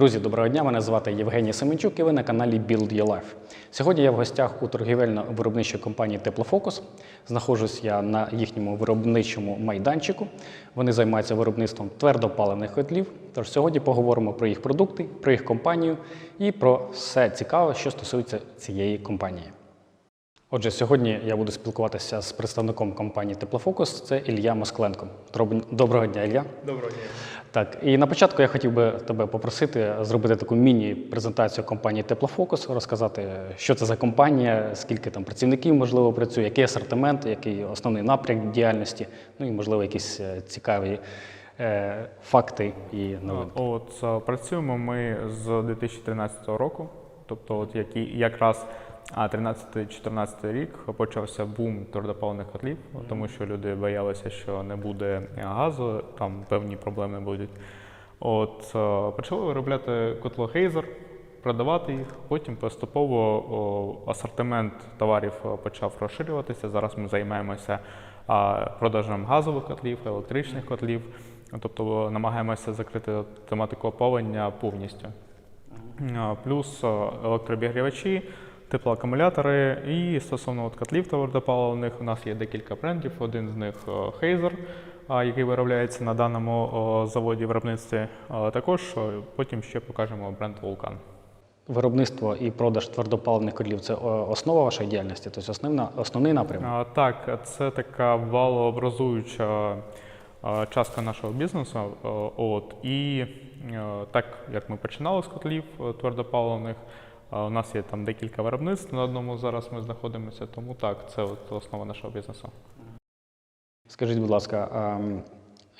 Друзі, доброго дня! Мене звати Євгеній Семенчук і ви на каналі Build Your Life. Сьогодні я в гостях у торгівельно-виробничій компанії Теплофокус. Знаходжусь я на їхньому виробничому майданчику. Вони займаються виробництвом твердопаливних котлів. Тож сьогодні поговоримо про їх продукти, про їх компанію і про все цікаве, що стосується цієї компанії. Отже, сьогодні я буду спілкуватися з представником компанії Теплофокус. Це Ілля Москленко. Доброго дня, Ілля. Доброго дня. Так, і на початку я хотів би тебе попросити зробити таку міні-презентацію компанії Теплофокус, розказати, що це за компанія, скільки там працівників можливо працює, який асортимент, який основний напрям діяльності, ну і можливо якісь е, цікаві е, факти і новинки. От е, працюємо ми з 2013 року. Тобто, от які якраз а 13-14 рік почався бум твердопаливних котлів, тому що люди боялися, що не буде газу, там певні проблеми будуть. От е, почали виробляти котло-гейзер, продавати їх. Потім поступово о, асортимент товарів е, почав розширюватися. Зараз ми займаємося продажем газових котлів, електричних котлів. Тобто намагаємося закрити тематику опалення повністю. А, Плюс е, електрообігрівачі, теплоакумулятори. І стосовно от котлів твердопаливних, у нас є декілька брендів. Один з них е, Heizer, який виробляється на даному заводі виробництві. Також потім ще покажемо бренд Vulcan. Виробництво і продаж твердопаливних котлів це основа вашої діяльності, тобто основна, основний напрям. А, Так, це така валообразуюча частка нашого бізнесу. От, і е, так як ми починали з котлів е, твердопаливних, у нас є там декілька виробництв, на одному зараз ми знаходимося, тому так, це от основа нашого бізнесу. Скажіть, будь ласка, а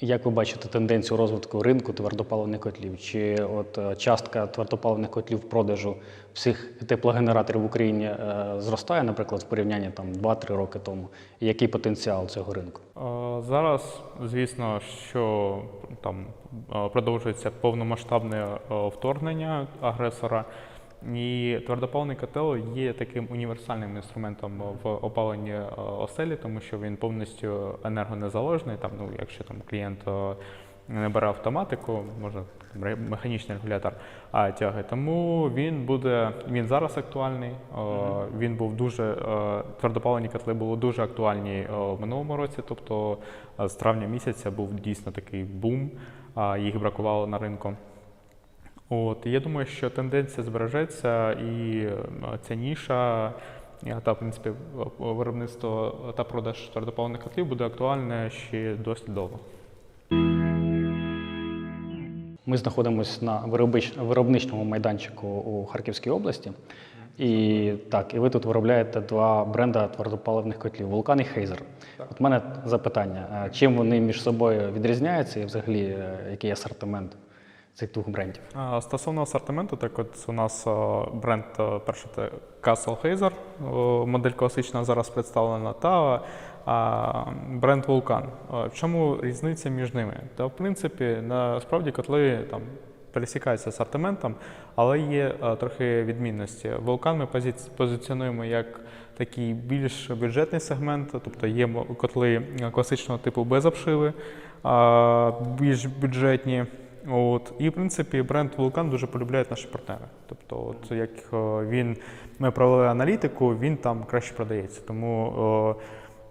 як ви бачите тенденцію розвитку ринку твердопаливних котлів? Чи от е, частка твердопаливних котлів в продажу всіх теплогенераторів в Україні е, зростає, наприклад, в порівнянні там 2-3 роки тому? І який потенціал цього ринку? Зараз, звісно, що там е, продовжується повномасштабне вторгнення агресора, і твердопаливний котел є таким універсальним інструментом в опаленні е, оселі, тому що він повністю енергонезалежний. Там, ну, якщо там клієнт е, не бере автоматику, може там, механічний регулятор а тяги. Тому він буде він зараз актуальний. Е, Він був дуже е, твердопалені котли були дуже актуальні в минулому році. Тобто з травня місяця був дійсно такий бум, а їх бракувало на ринку. От я думаю, що тенденція збережеться, і е, ця ніша та в принципі виробництво та продаж твердопаливних котлів буде актуальне ще досить довго. Ми знаходимося на виробничному майданчику у Харківській області. І так, і ви тут виробляєте два бренда твердопаливних котлів Вулкан і Хейзер. От мене запитання: чим вони між собою відрізняються і взагалі е, який асортимент цих двох брендів? Стосовно асортименту, так от у нас бренд е, перший це Castle Hazer, модель класична зараз представлена, та бренд Vulcan. В чому різниця між ними? Та в принципі, насправді котли там пересікаються асортиментом, але є е, трохи відмінності. Vulcan ми позиці- позиціонуємо як такий більш бюджетний сегмент, тобто є котли класичного типу без обшиви, а, більш бюджетні. От. І, в принципі, бренд Vulcan дуже полюбляють наші партнери. Тобто, от як е, він, ми провели аналітику, він там краще продається. Тому е,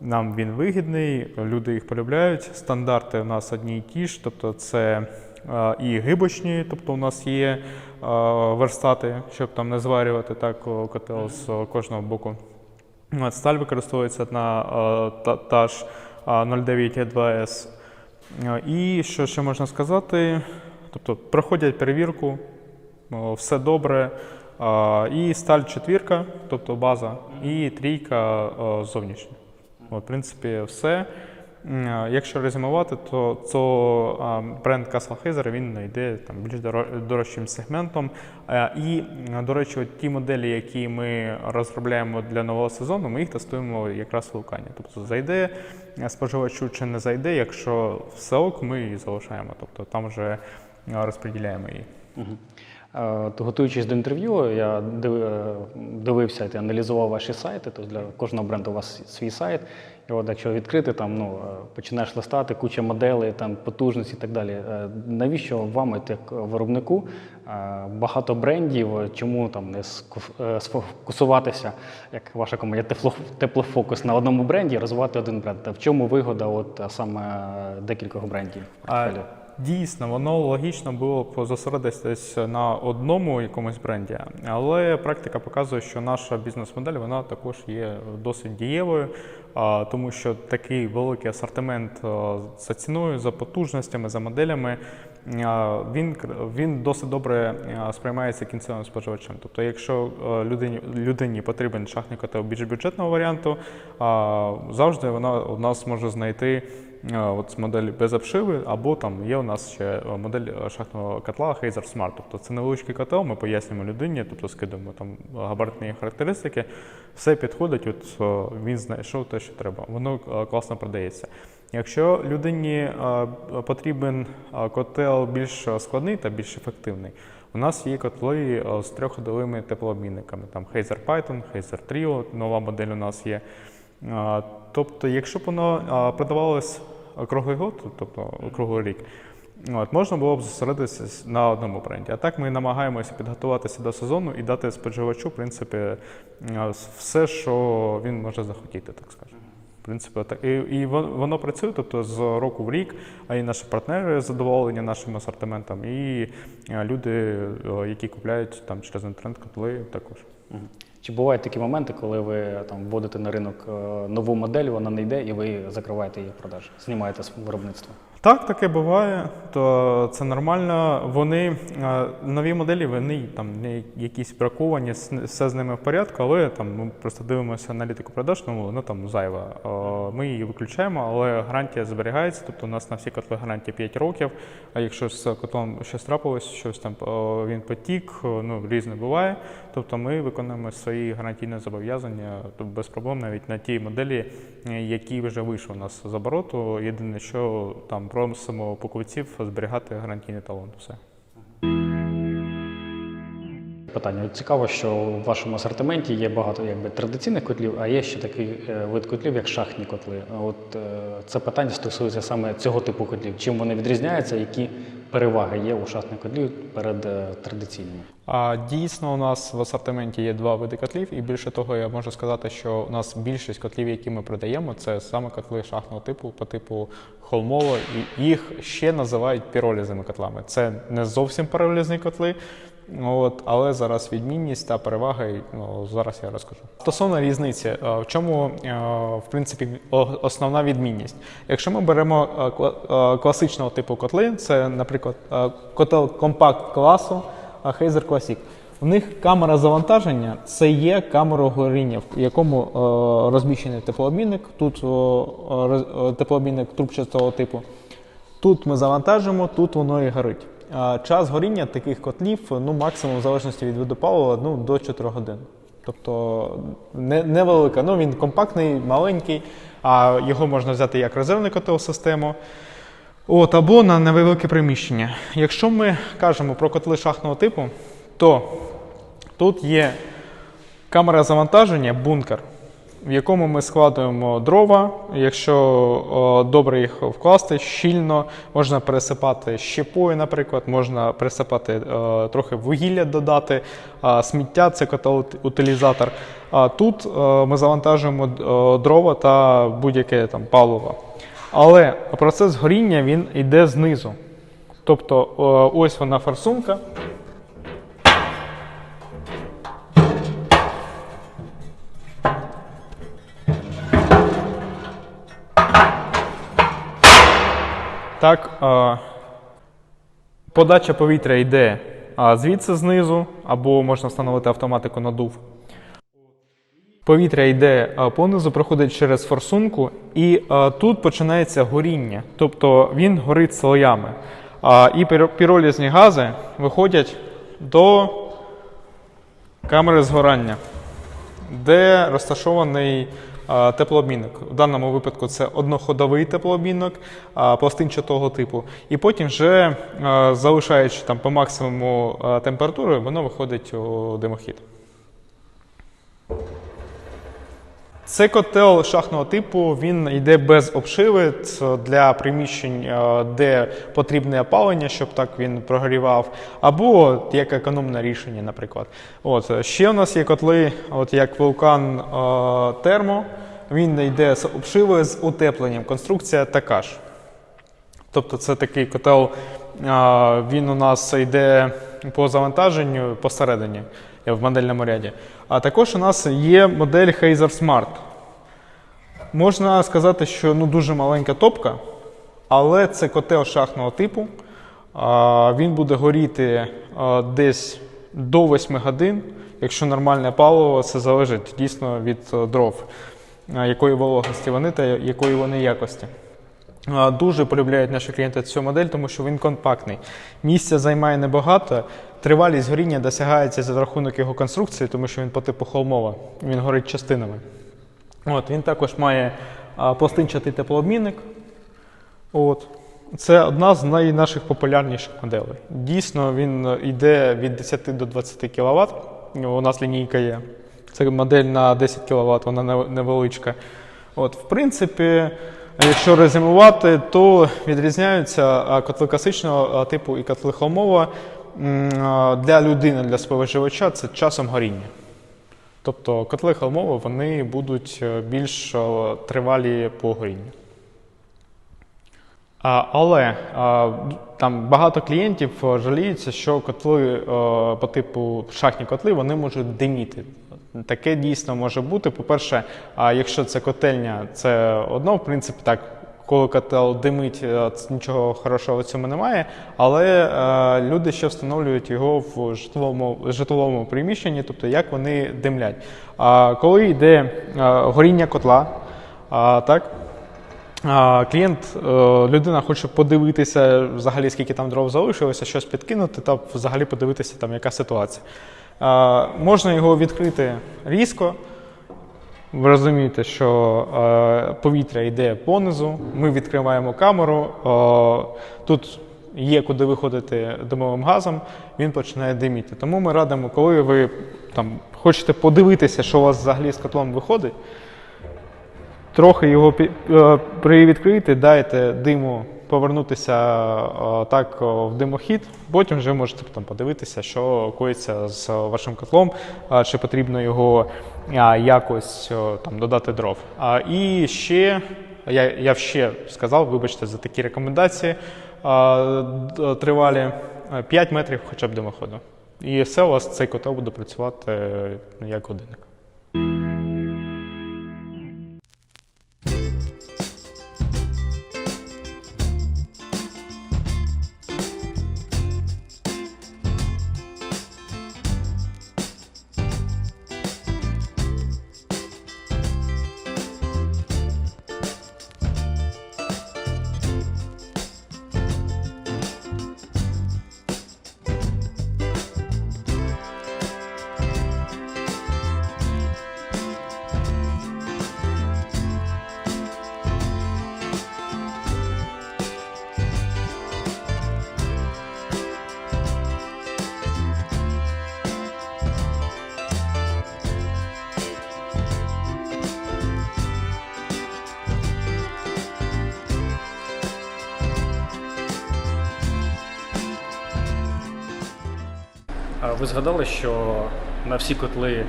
нам він вигідний, люди їх полюбляють. Стандарти у нас одні і ті ж, тобто це е, і гибочні, тобто у нас є е, верстати, щоб там не зварювати так котел з кожного боку. Сталь використовується на та, та ж е, 09E2S. Е, І що ще можна сказати? Тобто проходять перевірку, все добре. І сталь четвірка, тобто база, і трійка зовнішня. От, в принципі, все. Е, Якщо резюмувати, то, то е, бренд Castle Heizer, він йде там більш дорожчим сегментом. Е, І, до речі, ті моделі, які ми розробляємо для нового сезону, ми їх тестуємо якраз в Вулкані. Тобто зайде споживачу чи не зайде, якщо все ок, ми її залишаємо. Тобто там вже розподіляємо її. То Готуючись до інтерв'ю, я дивився та аналізував ваші сайти. Тобто для кожного бренду у вас свій сайт. І от якщо відкрити, там ну е, починаєш листати, куча моделей, там потужності і так далі. Е, Навіщо вам, як виробнику, е, багато брендів? Чому там не сфокусуватися, як ваша команда, тепло, теплофокус на одному бренді, розвивати один бренд? Та в чому вигода от саме декількох брендів в портфелі? Дійсно, воно логічно було б зосередитись на одному якомусь бренді, але практика показує, що наша бізнес-модель вона також є досить дієвою, тому що такий великий асортимент за ціною, за потужностями, за моделями. Він, він досить добре сприймається кінцевим споживачем. Тобто, якщо людині, людині потрібен шахтний котел більш бюджетного варіанту, завжди вона у нас може знайти От модель без обшиви, або там є у нас ще е, модель е, шахтного котла Hazer Smart. Тобто це невеличкий котел, ми пояснюємо людині, тобто скидуємо там габаритні характеристики, все підходить, от е, він знайшов те, що треба. Воно класно продається. Якщо людині потрібен котел більш складний та більш ефективний, у нас є котли з трьохходовими теплообмінниками. Там Hazer Python, Hazer Trio, нова модель у нас є. Тобто, якщо б воно продавалось круглий год, тобто круглий рік, от, можна було б зосередитися на одному бренді. А так ми намагаємося підготуватися до сезону і дати споживачу, в принципі, все, що він може захотіти, так скажемо. В принципі, так. І, і воно працює, тобто з року в рік, а і наші партнери задоволені нашим асортиментом, і люди, які купляють там через інтернет-котли, також. Чи бувають такі моменти, коли ви там вводите на ринок е, нову модель, вона не йде, і ви закриваєте її продаж, знімаєте з виробництва? Так, таке буває, то це нормально. Вони е, нові моделі, вони там не якісь браковані, все з ними в порядку, але там ми просто дивимося аналітику продаж, ну воно там зайва. Е, Ми її виключаємо, але гарантія зберігається. Тобто у нас на всі котли гарантія 5 років. А якщо з котлом щось трапилось, щось там е, він потік, ну різне буває. Тобто ми виконуємо свої гарантійні зобов'язання тобто без проблем навіть на тій моделі, які вже вийшли у нас з обороту. Єдине, що там просимо покупців зберігати гарантійний талон. Все. Питання. Цікаво, що в вашому асортименті є багато якби, традиційних котлів, а є ще такий е, вид котлів, як шахтні котли. От е, це питання стосується саме цього типу котлів. Чим вони відрізняються, які переваги є у шахтних котлів перед е, традиційними? А дійсно, у нас в асортименті є два види котлів, і більше того, я можу сказати, що у нас більшість котлів, які ми продаємо, це саме котли шахтного типу, по типу холмово, і їх ще називають піролізними котлами. Це не зовсім піролізні котли. От, але зараз відмінність та переваги, ну, зараз я розкажу. Стосовно різниці, е, в чому е, в принципі основна відмінність? Якщо ми беремо е, кла- класичного типу котли, це, наприклад, котел компакт класу Hazer Classic. У них камера завантаження це є камера горіння, в якому розміщений теплообмінник. Тут теплообмінник трубчастого типу. Тут ми завантажимо, тут воно і горить. Час горіння таких котлів ну, максимум в залежності від виду палива ну, до 4 годин. Тобто не, невелика. Ну, він компактний, маленький, а його можна взяти як резервний котел систему. От, або на невелике приміщення. Якщо ми кажемо про котли шахтного типу, то тут є камера завантаження, бункер, в якому ми складуємо дрова. Якщо о, добре їх вкласти, щільно, можна пересипати щепою, наприклад, можна пересипати трохи вугілля додати, а сміття це котел-утилізатор. А тут ми завантажуємо дрова та будь-яке там паливо. Але процес горіння він йде знизу. Тобто ось вона форсунка. Так, е, подача повітря йде а, звідси знизу, або можна встановити автоматику надув. Повітря йде а, понизу, проходить через форсунку, і а, тут починається горіння. Тобто він горить слоями. А, і піролізні гази виходять до камери згорання, де розташований а, теплообмінник. В даному випадку це одноходовий теплообмінник пластинчатого типу. І потім, вже залишаючи там по максимуму а, температури, воно виходить у димохід. Це котел шахтного типу, він йде без обшиви для приміщень, е, де потрібне опалення, щоб так він прогрівав, або як економне рішення, наприклад. От. Ще у нас є котли, от як вулкан е, термо, він йде з обшивою з утепленням. Конструкція така ж. Тобто це такий котел, він у нас йде по завантаженню посередині е, в модельному ряді. А також у нас є модель Hazer Smart. Можна сказати, що ну, дуже маленька топка, але це котел шахтного типу. Він буде горіти десь до 8 годин. Якщо нормальне паливо, це залежить дійсно від е, дров, якої вологості вони та якої вони якості. Дуже полюбляють наші клієнти цю модель, тому що він компактний. Місця займає небагато. Тривалість горіння досягається за рахунок його конструкції, тому що він по типу холмова, він горить частинами. От, він також має пластинчатий теплообмінник. От. Це одна з най- наших популярніших моделей. Дійсно, він е, йде від 10 до 20 кВт. У нас лінійка є. Це модель на 10 кВт, вона невеличка. От, в принципі, якщо резюмувати, то відрізняються котли класичного типу і котли холмова для людини, для споживача це часом горіння. Тобто котли холмова вони будуть е, більш е, тривалі по горінню. Але там багато клієнтів е, жаліються, що котли по типу шахтні котли вони можуть диміти. Таке дійсно може бути. По-перше, якщо це котельня, це одно, в принципі, так. Коли котел димить, е, нічого хорошого в цьому немає, але е, люди ще встановлюють його в житловому, житловому приміщенні, тобто як вони димлять. А коли йде е, горіння котла, так, Клієнт, людина хоче подивитися, взагалі, скільки там дров залишилося, щось підкинути та взагалі подивитися, там, яка ситуація. Можна його відкрити різко. Ви розумієте, що е, повітря йде понизу, ми відкриваємо камеру, е, тут є куди виходити димовим газом, він починає диміти. Тому ми радимо, коли ви там, хочете подивитися, що у вас взагалі з котлом виходить, трохи його е, дайте диму повернутися е, так в димохід, потім вже можете там подивитися, що коїться з вашим котлом, а, чи потрібно його якось там додати дров. І ще я, я ще сказав, вибачте за такі рекомендації. Тривалі 5 метрів хоча б димоходу. І все у вас цей котел буде працювати е, як годинник. Ви згадали, що на всі котли е,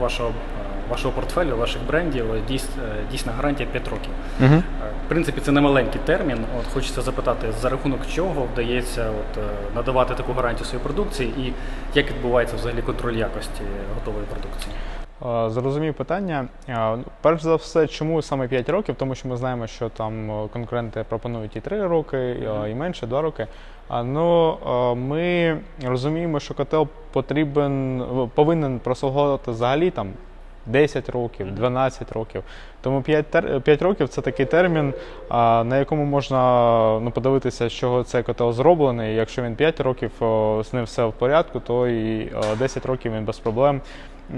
вашого, е, вашого портфелю, ваших брендів е, дійсна гарантія 5 років. Е, В принципі, це не маленький термін. От хочеться запитати, за рахунок чого вдається от, надавати таку гарантію своїй продукції, і як відбувається взагалі контроль якості готової продукції? Зрозумів питання. Ну, Перш за все, чому саме 5 років? Тому що ми знаємо, що там конкуренти пропонують і 3 роки, і менше 2 роки. Ну е, ми розуміємо, що котел потрібен повинен прослуговувати взагалі там 10 років, 12 років. Тому 5, тер... 5 років це такий термін, на якому можна ну, подивитися, з чого цей котел зроблений. Якщо він 5 років з ним все в порядку, то і о, 10 років він без проблем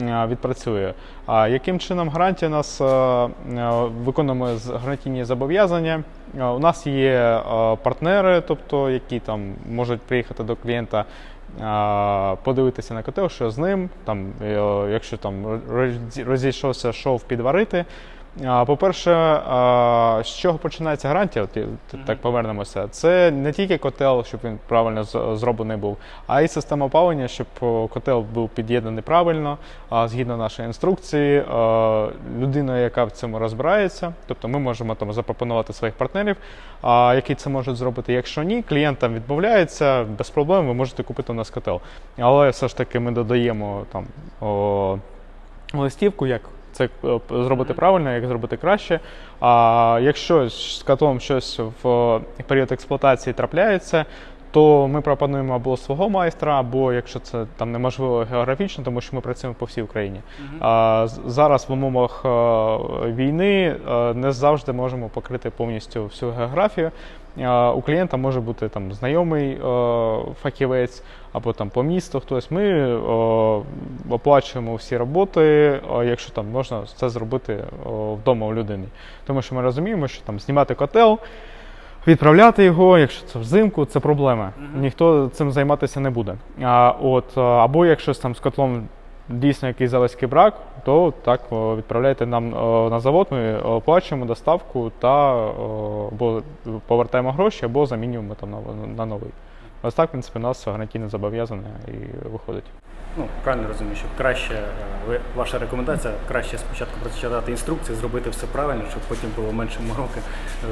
відпрацює. А яким чином гарантія нас е, е, виконуємо гарантійні зобов'язання? Е, У нас є е, партнери, тобто які там можуть приїхати до клієнта. е, Подивитися на котел, що з ним, там, е, якщо там роз- розійшовся шов підварити. По-перше, з чого починається гарантія? От, так повернемося. Це не тільки котел, щоб він правильно зроблений був, а й система опалення, щоб котел був під'єднаний правильно, згідно нашої інструкції. Людина, яка в цьому розбирається, тобто ми можемо там запропонувати своїх партнерів, які це можуть зробити. Якщо ні, клієнт там відмовляється, без проблем ви можете купити у нас котел. Але все ж таки ми додаємо там. о, листівку, як це е, зробити правильно, як зробити краще. А якщо з котлом щось в е, період експлуатації трапляється, то ми пропонуємо або свого майстра, або якщо це там неможливо географічно, тому що ми працюємо по всій Україні. А, зараз в умовах е, війни е, не завжди можемо покрити повністю всю географію. У клієнта може бути там знайомий е, фахівець або там по місту хтось. Ми е, оплачуємо всі роботи, е, якщо там можна це зробити вдома у людини. Тому що ми розуміємо, що там знімати котел. Відправляти його, якщо це взимку, це проблема. Ніхто цим займатися не буде. А, от, або якщо там з котлом дійсно якийсь заводський брак, то так відправляйте нам на завод, ми оплачуємо доставку та або повертаємо гроші, або замінюємо там на, новий. Ось так, в принципі, у нас гарантійне зобов'язане і виходить. Ну, правильно розумію, що краще, е, ваша рекомендація, краще спочатку прочитати інструкції, зробити все правильно, щоб потім було менше мороки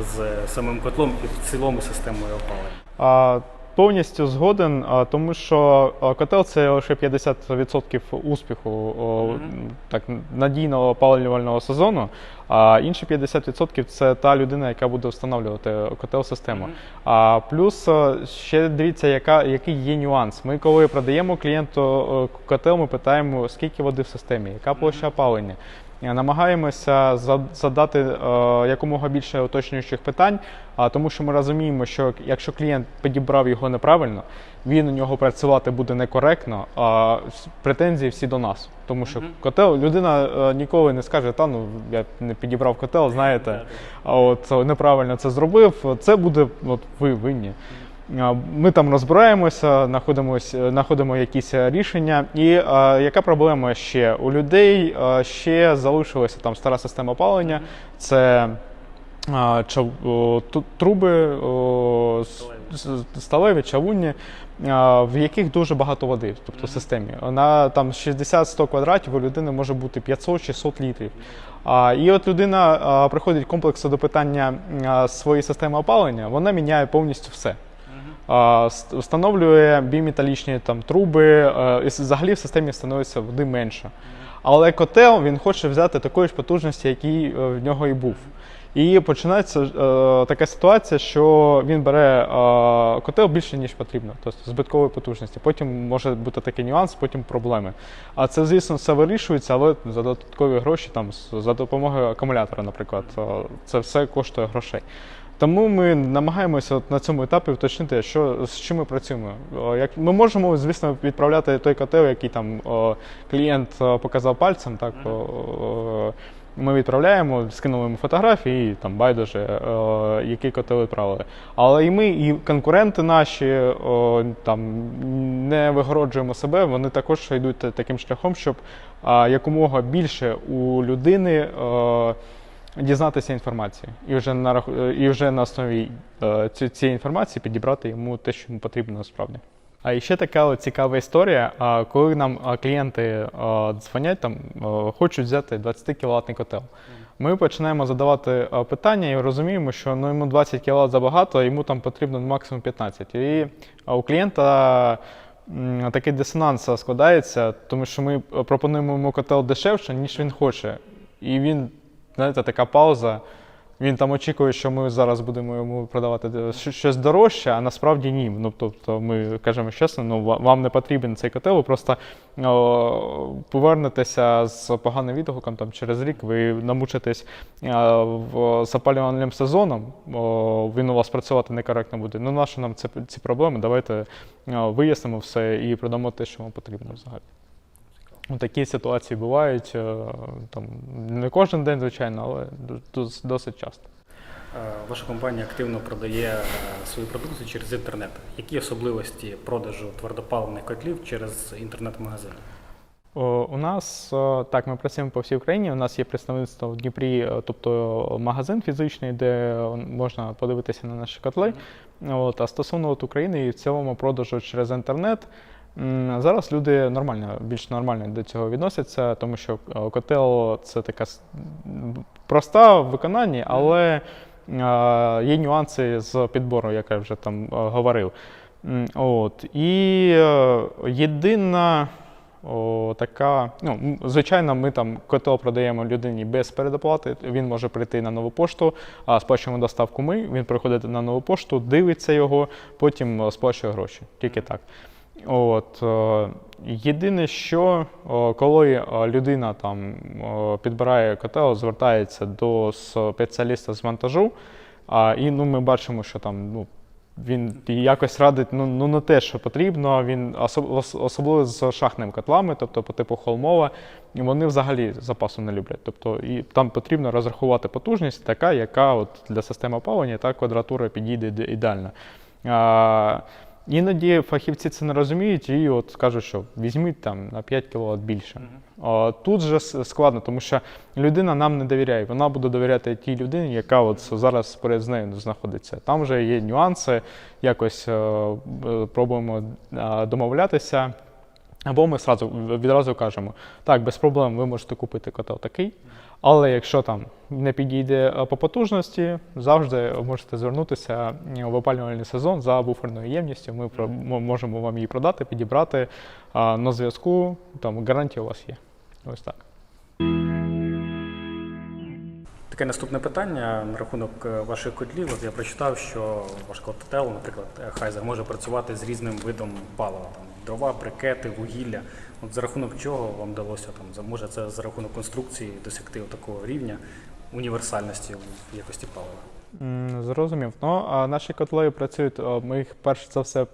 з е, самим котлом і в цілому системою опалення. А, повністю згоден, тому що котел це лише 50% успіху так, надійного опалювального сезону, а інші 50% це та людина, яка буде встановлювати котел систему. А плюс ще дивіться, яка, який є нюанс. Ми коли продаємо клієнту котел, ми питаємо, скільки води в системі, яка площа опалення. Е, Намагаємося за- задати е, якомога більше уточнюючих питань, тому що ми розуміємо, що якщо клієнт підібрав його неправильно, він у нього працювати буде некоректно, а претензії всі до нас. Тому що котел, людина е, ніколи не скаже, та ну я не підібрав котел, знаєте, а от неправильно це зробив. Це буде от ви винні. А, Ми там розбираємося, знаходимось- знаходимо якісь е, рішення. І е, яка проблема ще? У людей е, ще залишилася там стара система опалення. Це а, чав, о, труби о, сталеві, чавунні, а, в яких дуже багато води, тобто в системі. На там 60-100 квадратів у людини може бути 500-600 літрів. А, і от людина а, приходить комплексу до питання а, своєї системи опалення, вона міняє повністю все. Встановлює біметалічні там труби, е, і взагалі в системі становиться води менше. Але котел він хоче взяти такої ж потужності, який е, в нього і був. І починається е, така ситуація, що він бере е, котел більше, ніж потрібно, тобто збиткової потужності. Потім може бути такий нюанс, потім проблеми. А це, звісно, все вирішується, але за додаткові гроші, там, за допомогою акумулятора, наприклад, е, це все коштує грошей. Тому ми намагаємося от на цьому етапі уточнити, що з чим ми працюємо. О, Як ми можемо, звісно, відправляти той котел, який там о, клієнт о, показав пальцем. Так о, о, ми відправляємо, скинули йому фотографії, і там байдуже, о, який котел відправили. Але і ми, і конкуренти наші о, там не вигороджуємо себе. Вони також йдуть таким шляхом, щоб якомога більше у людини. О, дізнатися інформації і вже на і вже на основі е, цієї інформації підібрати йому те, що йому потрібно насправді. А ще така цікава історія. а, Коли нам клієнти е, дзвонять, там е, хочуть взяти 20 кВт котел. Ми починаємо задавати питання і розуміємо, що ну, йому 20 кВт забагато, йому там потрібно максимум 15. І у клієнта такий дисонанс складається, тому що ми пропонуємо йому котел дешевше, ніж він хоче. І він, знаєте, така пауза. Він там очікує, що ми зараз будемо йому продавати е, щось дорожче, а насправді ні. Ну, тобто ми кажемо чесно, ну вам не потрібен цей котел, ви просто о, повернетеся з поганим відгуком там, через рік, ви намучитесь е, в, з опалювальним сезоном, о, він у вас працювати некоректно буде. Ну, нащо нам це, ці проблеми? Давайте е, вияснимо все і продамо те, що вам потрібно взагалі. Ну, Такі ситуації бувають е, там, не кожен день, звичайно, але досить часто. Е, Ваша компанія активно продає е, свою продукцію через інтернет. Які особливості продажу твердопаливних котлів через інтернет-магазини? У нас так, ми працюємо по всій Україні. У нас є представництво в Дніпрі, тобто магазин фізичний, де можна подивитися на наші котли. От, а стосовно от України і в цілому продажу через інтернет. Зараз люди нормально, більш нормально до цього відносяться, тому що е, котел це така проста в виконанні, але є нюанси з підбору, як я вже там е, говорив. От. І е, єдина о, така, ну, звичайно, ми там котел продаємо людині без передоплати. Він може прийти на нову пошту, а сплачуємо доставку ми. Він приходить на нову пошту, дивиться його, потім сплачує гроші. Тільки так. От, е, єдине, що е, коли е, людина там підбирає котел, звертається до спеціаліста з монтажу, а, і ну, ми бачимо, що там ну, він якось радить ну, ну не те, що потрібно. Він особливо з шахтними котлами, тобто по типу холмова, вони взагалі запасу не люблять. Тобто і там потрібно розрахувати потужність, така, яка от для системи опалення та квадратура підійде ідеально. А, іноді фахівці це не розуміють і от кажуть, що візьміть там на 5 кВт більше. А, Тут же складно, тому що людина нам не довіряє. Вона буде довіряти тій людині, яка от зараз поряд з нею знаходиться. Там вже є нюанси, якось е, пробуємо домовлятися. Або ми сразу, відразу кажемо, так, без проблем ви можете купити котел такий, але якщо там не підійде е, по потужності, завжди можете звернутися е, в опалювальний сезон за буферною ємністю. Ми про- можемо вам її продати, підібрати а, на зв'язку. Там гарантія у вас є. Ось так. Таке наступне питання на рахунок е, ваших котлів. От я прочитав, що ваш котел, наприклад, Хайзер, може працювати з різним видом палива, там дрова, брикети, вугілля. От за рахунок чого вам вдалося там може це за рахунок конструкції досягти такого рівня універсальності в якості палива? Зрозумів. Ну, а наші котли працюють. Ми їх перш за все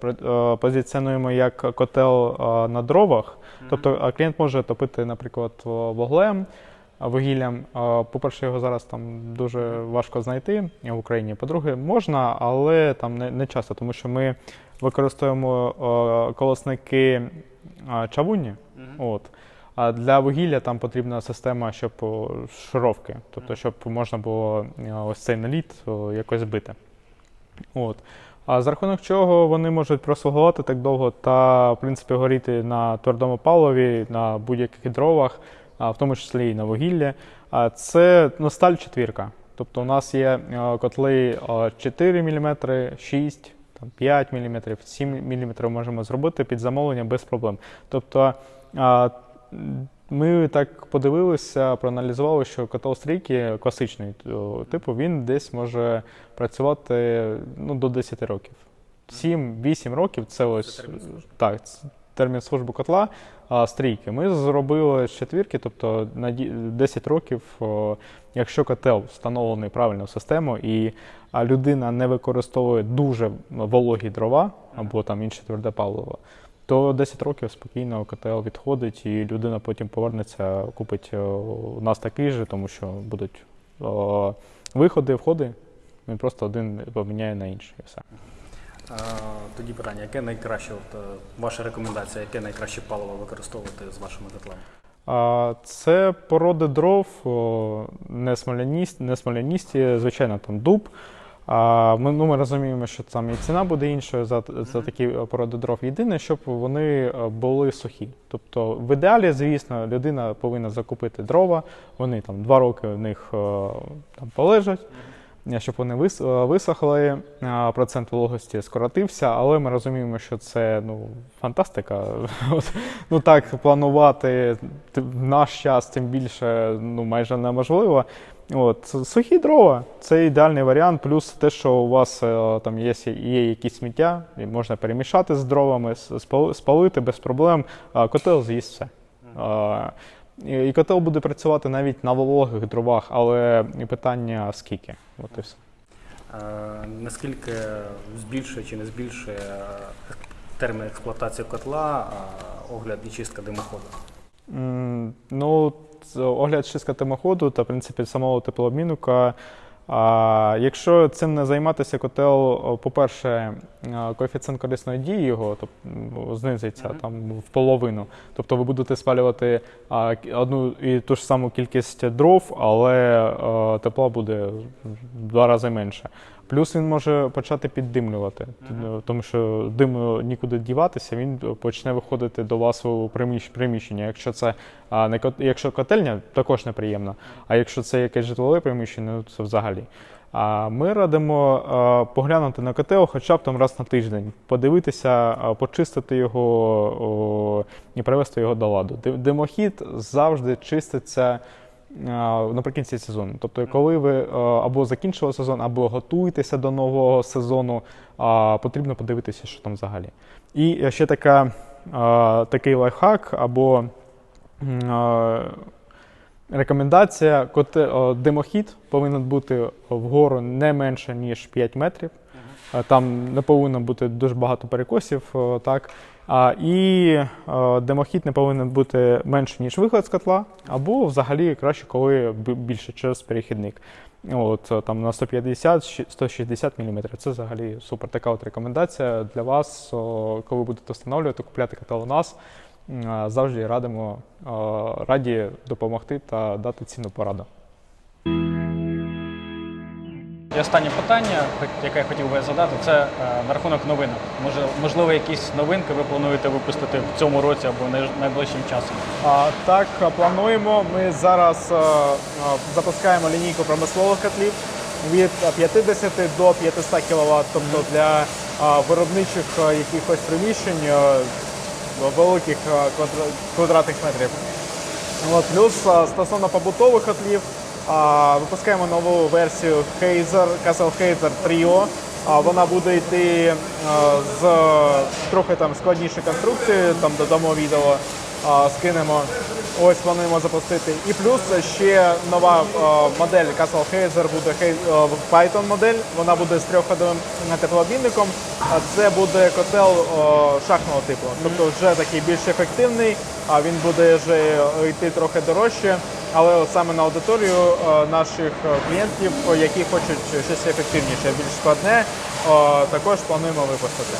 позиціонуємо як котел на дровах. Тобто клієнт може топити, наприклад, вуглем, вугіллям. По-перше, його зараз там дуже важко знайти в Україні. По-друге, можна, але там не, не часто, тому що ми використовуємо колосники чавунні. От. А для вугілля там потрібна система, щоб о, тобто, щоб можна було е, ось цей наліт якось бити. От. А за рахунок чого вони можуть прослугувати так довго та, в принципі, горіти на твердому паливі, на будь-яких дровах, в тому числі і на вугіллі. А це ну, сталь четвірка. Тобто у нас є е, котли е, 4 мм, 6 там, 5 мм, 7 мм можемо зробити під замовлення без проблем. Тобто а, ми так подивилися, проаналізували, що котел стрійки класичний типу, він десь може працювати ну, до 10 років. 7-8 років це ось це так, термін служби котла а, стрійки. Ми зробили з четвірки, тобто на 10 років, якщо котел встановлений правильно в систему і людина не використовує дуже вологі дрова або там інше тверде паливо, то 10 років спокійно котел відходить, і людина потім повернеться, купить у нас такий же, тому що будуть виходи, входи. Він просто один поміняє на інший. І все. Тоді питання, яке найкраще, от, е, ваша рекомендація, яке найкраще паливо використовувати з вашими котлами? Це породи дров, не смоляністі, не смоляністі, звичайно, там дуб. Ми, ну, ми розуміємо, що там і ціна буде іншою за, за такі породи дров. Єдине, щоб вони е, були сухі. Тобто, в ідеалі, звісно, людина повинна закупити дрова, вони там два роки в них е, там полежать. Е, Щоб вони е, висохли, е, процент вологості скоротився, але ми розуміємо, що це ну, фантастика. От, ну так планувати в наш час, тим більше ну, майже неможливо. От, сухі дрова це ідеальний варіант, плюс те, що у вас там є, є якісь сміття, і можна перемішати з дровами, спали- спалити без проблем. Котел з'їсть все. І котел буде працювати навіть на вологих дровах, але питання скільки. От і все. Е, Наскільки збільшує чи не збільшує е, термін експлуатації котла, огляд і чистка димоходу? М, Ну, огляд чистка димоходу та, в принципі, самого теплообмінника. А якщо цим не займатися, котел, по-перше, коефіцієнт корисної дії його тоб- м, знизиться там в половину. Тобто ви будете спалювати а, одну і ту ж саму кількість дров, але а, тепла буде в два рази менше. Плюс він може почати піддимлювати, т- тому що диму нікуди діватися, він почне виходити до вас у приміщення. Якщо це а, не якщо котельня, також неприємно. А якщо це якесь житлове приміщення, ну це взагалі. А ми радимо а, поглянути на котел хоча б там раз на тиждень, подивитися, а, почистити його о, і привести його до ладу. Димохід завжди чиститься наприкінці сезону. Тобто, коли ви або закінчили сезон, або готуєтеся до нового сезону, потрібно подивитися, що там взагалі. І ще така, такий лайфхак або рекомендація: о, димохід повинен бути вгору не менше, ніж 5 метрів. Там не повинно бути дуже багато перекосів. Так. І е, димохід не повинен бути менше, ніж виход з котла, або взагалі краще, коли більше через перехідник. От, е, там на 150 щ- 160 мм. Це взагалі супер. Така от рекомендація для вас, коли будете встановлювати, купляти котел у нас. Завжди радимо, е, раді допомогти та дати цінну пораду. І останнє питання, яке я хотів би задати, це е, на рахунок новинок. Може, можливо, якісь новинки ви плануєте випустити в цьому році або найближчим часом. А, Так, плануємо. Ми зараз а, а, запускаємо лінійку промислових котлів від 50 до 500 кВт, тобто для а, виробничих а, якихось приміщень а, великих а, квадратних метрів. От, плюс а, стосовно побутових котлів, випускаємо нову версію Hazer, Castle Hazer Trio. Вона буде йти з трохи там складнішою конструкцією, там додамо відео, скинемо. Ось плануємо запустити. І плюс ще нова модель Castle Hazer буде Python модель. Вона буде з трьохходовим теплообмінником. А це буде котел а, шахтного типу. Тобто вже такий більш ефективний, а він буде вже йти трохи дорожче. Але саме на аудиторію е, наших е, клієнтів, е, які хочуть щось ефективніше, більш складне, також плануємо випустити.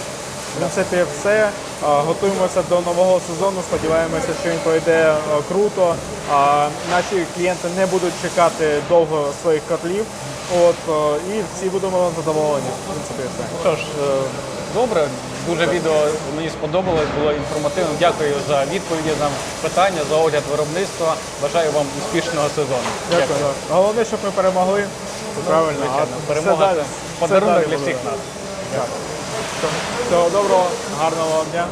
В принципі, все. Готуємося до нового сезону. Сподіваємося, що він пройде круто. Наші клієнти не будуть чекати довго своїх котлів. От і всі будемо задоволені. В принципі, все. Що ж, добре, дуже відео мені сподобалось, було інформативним. Дякую за відповіді на питання, за огляд виробництва. Бажаю вам успішного сезону. Дякую. Головне, щоб ми перемогли. Це правильно. Звичайно, перемога подарунок для всіх нас. Всього доброго, гарного дня.